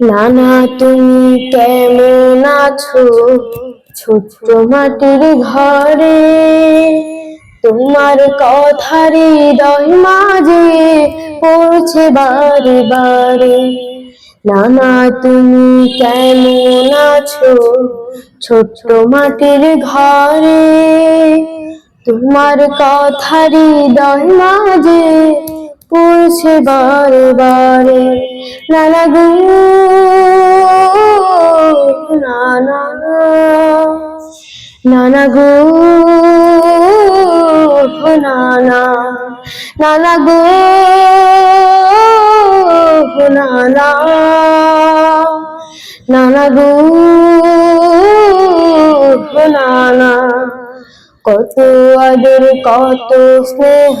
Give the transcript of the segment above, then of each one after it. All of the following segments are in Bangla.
নানা, তুমি কেমন আছো? ছোট্ট মাটির ঘরে, তোমার কথার হৃদয় মাঝে পড়ছে বারে বারে। নানা, তুমি কেমন আছো? ছোট্ট মাটির ঘরে, তোমার কথার হৃদয় মাঝে পড়ছে বারে নানা গো, নানা নানা গো, নানা নানা গো, নানা নানা গো, নানা। কত আদর, কত স্নেহ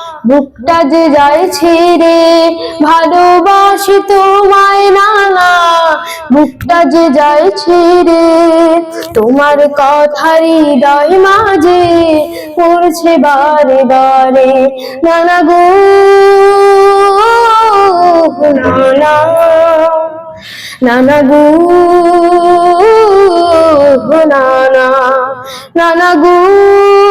বুকটা যে যায় ছেড়ে, ভালোবাসি তোমায় নানা। বুকটা যে যায় ছেড়ে, তোমার কথার হৃদয় মাঝে পড়ছে বারে বারে। নানা গো, নানা নানা গো, নানা। নানা গো।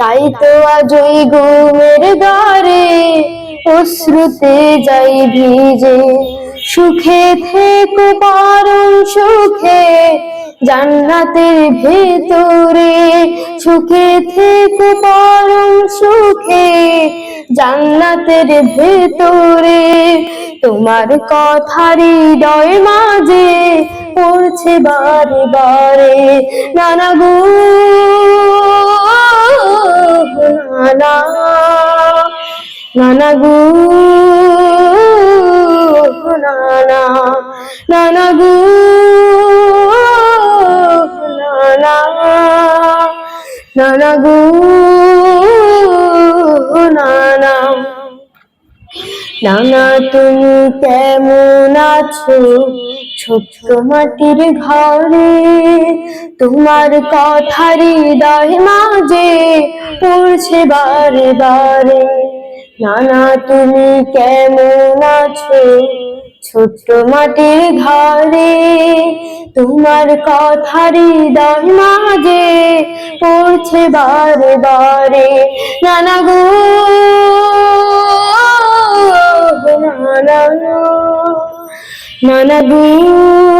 তাই তো আজ ওই ঘুমের ঘরে অশ্রুতে যাই ভিজে। সুখে থেকো পারম সুখে, জান্নাতের ভেতরে। সুখে থেকে পরম সুখে, জান্নাতের ভেতরে। তোমার কথার হৃদয় মাঝে পড়ছে বারে বারে। নানা গো নানা নানা গো নানা নানা গো নানা নানা গো নানা নানা, তুমি কেমন আছো? ছোট্ট মাটির ঘরে তোমার কথার হৃদয় মাঝে পড়ছে বারে বারে নানা, তুমি কেমন আছো? ছোট্ট মাটির ঘরে তোমার কথার হৃদয় মাঝে পড়ছে বারে বারে নানা গো, নানা নানা গো।